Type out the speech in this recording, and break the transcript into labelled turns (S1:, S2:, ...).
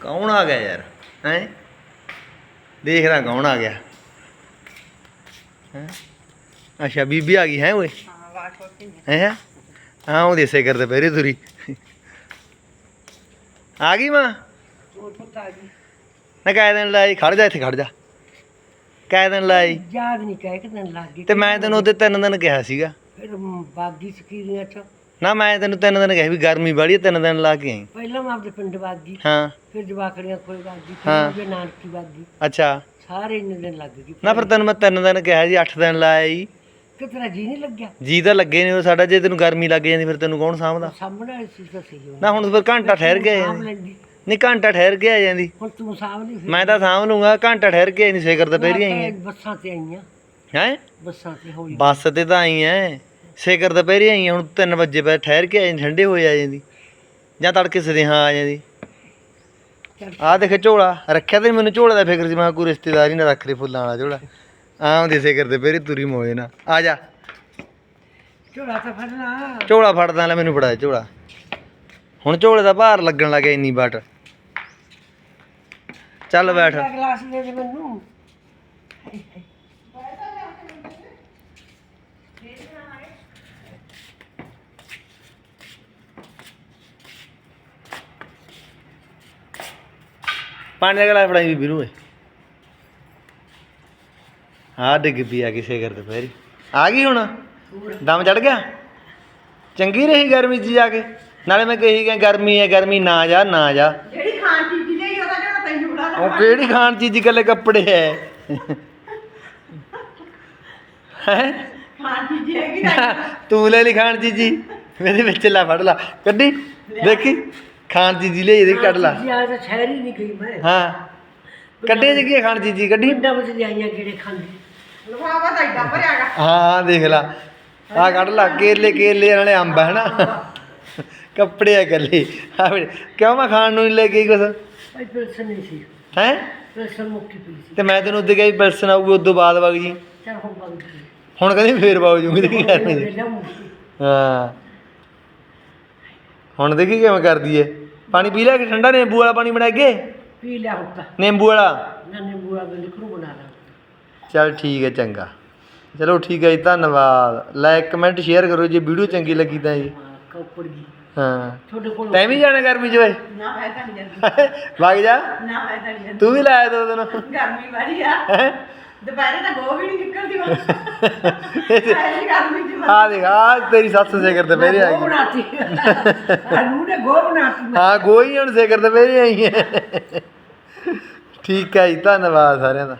S1: ਕੌਣ ਆ ਗਿਆ ਯਾਰ? ਹੈ? ਦੇਖਦਾ ਕੌਣ ਆ ਗਿਆ। ਹੈਂ? ਅੱਛਾ ਬੀਬੀ ਆ ਗਈ ਹੈ ਓਏ?
S2: ਹਾਂ ਵਾਟ ਹੋਤੀ
S1: ਹੈ? ਹਾਂ ਉਹ ਦੇਸੇ ਕਰਦੇ ਪਹਿਰੇ ਤੁਰੀ। ਆ ਗਈ ਮਾਂ?
S2: ਉਹ ਪਤਾ ਨਹੀਂ
S1: ਨਾ ਕਾਇ ਦਿਨ ਲਾਈ ਖੜ ਜਾ ਇੱਥੇ ਖੜ ਜਾ। ਕਾਇ ਦਿਨ ਲਾਈ
S2: ਯਾਦ ਨਹੀਂ ਕਹਿ ਕਿ ਦਿਨ ਲੱਗ ਗਈ।
S1: ਤੇ ਮੈਂ ਤੈਨੂੰ ਉਹਦੇ ਤਿੰਨ ਦਿਨ ਕਿਹਾ ਸੀਗਾ।
S2: ਫਿਰ ਬਾਗੀ ਸਕੀਰੀਆਂ ਚ।
S1: ਨਾ ਮੈਂ ਤੈਨੂੰ ਤਿੰਨ ਦਿਨ ਕਿਹਾ ਵੀ ਗਰਮੀ ਵਾਲੀ ਤਿੰਨ ਦਿਨ ਲਾ ਕੇ ਆਈ।
S2: ਪਹਿਲਾਂ ਮੈਂ ਆਪਣੇ ਪਿੰਡ ਬਾਗੀ
S1: ਹਾਂ।
S2: ਫਿਰ ਜਵਾਕੜੀਆਂ ਕੋਈ ਬਾਗੀ
S1: ਹਾਂ।
S2: ਫਿਰ ਨਾਨਕੀ ਬਾਗੀ
S1: ਅੱਛਾ।
S2: ਸਾਰੇ ਇੰਨੇ ਦਿਨ ਲੱਗ ਗਏ।
S1: ਨਾ ਫਿਰ ਤੈਨੂੰ ਮੈਂ ਤਿੰਨ ਦਿਨ ਕਿਹਾ ਜੀ 8 ਦਿਨ ਲਾਇਆ ਜੀ
S2: ਕਿਤਨਾ ਜੀ ਨਹੀਂ ਲੱਗਿਆ?
S1: ਜੀ ਤਾਂ ਲੱਗੇ ਨਹੀਂ ਉਹ ਸਾਡਾ ਜੇ ਤੈਨੂੰ ਗਰਮੀ ਲੱਗ ਜਾਂਦੀ ਫਿਰ ਤੈਨੂੰ ਕੌਣ ਸਾਂਭਦਾ?
S2: ਸਾਹਮਣੇ ਵਾਲੀ ਸੀ ਤਾਂ ਸਹੀ ਹੋਣੀ।
S1: ਨਾ ਹੁਣ ਫਿਰ ਘੰਟਾ ਠਹਿਰ ਕੇ ਆ
S2: ਸਾਂਭ
S1: ਜਾਂਦੀ।
S2: ਲੈਂਦੀ।
S1: ਨਹੀਂ ਘੰਟਾ ਠਹਿਰ ਕੇ ਆ ਜਾਂਦੀ।
S2: ਹੁਣ ਤੂੰ ਸਾਂਭ ਲਈ ਫਿਰ।
S1: ਮੈਂ ਤਾਂ ਸਾਂਭ ਲੂੰਗਾ ਘੰਟਾ ਠਹਿਰ ਕੇ ਨਹੀਂ ਸੇਕਰ ਦੁਪਹਿਰੀ ਆਈ
S2: ਮੈਂ ਬੱਸਾਂ ਤੇ ਆਈਆਂ
S1: ਹੈ?
S2: ਬੱਸਾਂ ਤੇ ਹੌਲੀ
S1: ਬੱਸ ਤੇ ਤਾਂ ਆਈ ਐ। ਸੇਕਰ ਦੁਪਹਿਰੀ ਆਈ ਆਂ, ਹੁਣ 3 ਵਜੇ ਪੈ ਠਹਿਰ ਕੇ ਆ ਜਾਂਦੀ ਠੰਡੇ ਹੋਏ ਆ ਜਾਂਦੀ। ਜਾਂ ਤੜਕੇ ਸਦੇਹਾਂ ਆ ਜਾਂਦੀ। ਆਹ ਦੇਖ ਝੋਲਾ ਰੱਖਿਆ ਤੇ ਮੈਨੂੰ ਝੋਲੇ ਦਾ ਫਿਕਰ ਸੀ ਮੈਂ ਕੋਈ ਰਿਸ਼ਤੇਦਾਰ ਹੀ ਨਾ ਰੱਖ ਲਈ ਫੁੱਲਾਂ ਵਾਲਾ ਝੋਲਾ। ਆਉਂਦੇ ਸੇਕਰ ਦੁਪਹਿਰੀ ਤੁਰੀ ਮੋਏ ਨਾ ਆ ਜਾ।
S2: ਝੋਲਾ ਤਾਂ ਫੜਨਾ।
S1: ਝੋਲਾ ਫੜਦਾ ਲੈ ਮੈਨੂੰ ਫੜਾ ਝੋਲਾ। ਹੁਣ ਝੋਲੇ ਦਾ ਭਾਰ ਲੱਗਣ ਲੱਗਾ ਇੰਨੀ ਬਾਟ ਚੱਲ ਬੈਠ।
S2: ਗਲਾਸ ਦੇ ਦੇ ਮੈਨੂੰ।
S1: ਪਾਣੀ ਦਾ ਗਲਾਸ ਫੜਾਈ ਬੀਬੀ ਨੂੰ ਆ ਡਿੱਗ ਪਈ ਆ ਕਿਸੇ ਕਰ ਦੁਪਹਿਰੀ ਆ ਗਈ ਹੁਣ ਦਮ ਚੜ ਗਿਆ ਚੰਗੀ ਰਹੀ ਗਰਮੀ 'ਚ ਜਾ ਕੇ ਨਾਲੇ ਮੈਂ ਕਹੀ ਗਿਆ ਗਰਮੀ ਹੈ ਗਰਮੀ ਨਾ ਜਾ ਨਾ ਜਾ
S2: ਜਿਹੜੀ ਖਾਣ ਚੀਜ਼ ਲਈ ਉਹਦਾ ਜਿਹੜਾ ਤੈਨੂੰ ਬੁਲਾ
S1: ਉਹ ਕਿਹੜੀ ਖਾਣ ਚੀਜ਼ ਇਕੱਲੇ ਕੱਪੜੇ ਹੈ?
S2: ਖਾਣ ਚੀਜ਼ ਹੈਗੀ
S1: ਤੂੰ ਲੈ ਲਈ ਖਾਣ ਚੀਜ਼ੀ ਮੇਰੇ ਵਿੱਚ ਲਾ ਫੜ ਲਾ। ਕੱਢੀ। ਦੇਖੀ। ਖਾਣ ਚੀਜ਼ੀ ਲਈ ਇਹਦੀ ਕੱਢ ਲਾ।
S2: ਜੀ ਆ ਤਾਂ ਸ਼ਹਿਰ ਹੀ ਨਹੀਂ ਗਈ ਮੈਂ।
S1: ਹਾਂ। ਕੱਢੇ ਜੀ ਕੀ ਖਾਣ ਚੀਜ਼ੀ ਕੱਢੀ।
S2: ਪਿੰਡਾਂ ਵਿੱਚ ਲਿਆਈਆਂ ਜਿਹੜੇ ਖਾਂਦੇ ਲਫਾਵਾ ਤਾਂ ਏਡਾ ਭਰਿਆਗਾ।
S1: ਹਾਂ ਦੇਖ ਲਾ। ਆ ਕੱਢ ਲਾ ਕੇਲੇ ਕੇਲੇ ਨਾਲੇ ਅੰਬ ਹੈ। ਨਾ ਕੱਪੜੇ ਆ ਕੱਲੇ ਆ ਵੇ, ਕਿਉਂ ਮੈਂ ਖਾਣ ਨੂੰ ਨਹੀਂ ਲੈ ਕੇ ਗਈ ਕੁਛ?
S2: ਭਾਈ ਪਿਲਸਨ ਨਹੀਂ ਸੀ।
S1: ਹੈ?
S2: ਪਿਲਸਨ ਮੁੱਕੀ ਪਈ ਸੀ।
S1: ਤੇ ਮੈਂ ਤੈਨੂੰ ਉੱਤੇ ਕਿਹਾ ਵੀ ਬਿਲਸਨ ਆਊਗੀ ਉਦੋਂ ਬਾਅਦ ਵਗ ਜੀ।
S2: ਚਲ ਹੁਣ ਬੰਦ ਕਰ
S1: ਹੁਣ ਕਹਿੰਦੀ ਫੇਰ ਬਾਉ ਜੂਗੀ ਤੇ ਕੀ ਕਰਨੀ
S2: ਲਿਆਉਂਗੀ।
S1: ਹਾਂ। ਹੁਣ ਦੇਖੀ ਕਿਵੇਂ ਕਰਦੀ ਏ। ਪਾਣੀ ਪੀ ਲਿਆ ਕਿ ਠੰਡਾ ਨਿੰਬੂ ਵਾਲਾ ਪਾਣੀ ਬਣਾ ਕੇ
S2: ਪੀ ਲਿਆ ਤਾਂ
S1: ਨਿੰਬੂ ਵਾਲਾ?
S2: ਨਾ ਨਿੰਬੂ ਗੰਦ ਕਰੂ ਬਣਾ ਲਾ।
S1: ਚਲ ਠੀਕ ਹੈ ਚੰਗਾ। ਚਲੋ ਠੀਕ ਹੈ ਜੀ ਧੰਨਵਾਦ। ਲਾਈਕ ਕਮੈਂਟ ਸ਼ੇਅਰ ਕਰੋ ਜੇ ਵੀਡੀਓ ਚੰਗੀ ਲੱਗੀ ਤਾਂ ਜੀ।
S2: ਹਾਂ, ਕੱਪੜ ਗਈ
S1: ਹਾਂ।
S2: ਤੁਹਾਡੇ ਕੋਲ
S1: ਤੈਂ ਵੀ ਜਾਣਾ ਗਰਮੀ ਚ ਓਏ।
S2: ਨਾ ਮੈਂ ਤਾਂ ਨਹੀਂ ਜਾਂਦੀ।
S1: ਵਗ ਜਾ।
S2: ਨਾ ਮੈਂ ਤਾਂ ਨਹੀਂ ਜਾਂਦੀ।
S1: ਤੂੰ ਵੀ ਲਾਇਆ ਦੋ ਦਿਨ।
S2: ਗਰਮੀ ਵਾਲੀ ਆ? ਦੁਪਹਿਰੇ ਤਾਂ ਗੋਹ ਵੀ ਨਹੀਂ ਨਿਕਲਦੀ ਹੁਣ। ਐਸੀ ਗਰਮੀ ਚ
S1: ਆ ਦੇਖ ਆ ਤੇਰੀ ਸੱਸ ਸੇਕਰ ਤੇ ਆ ਗਈ
S2: ਬਣਾਤੀ। ਅਨੂ ਨੇ ਗੋਹ ਬਣਾਤੀ
S1: ਹਾਂ ਗੋਈ ਹੁਣ ਸੇਕਰ ਤੇ ਮੇਰੇ ਆਈ ਹੈ ਠੀਕ ਹੈ ਜੀ ਧੰਨਵਾਦ ਸਾਰਿਆਂ ਦਾ।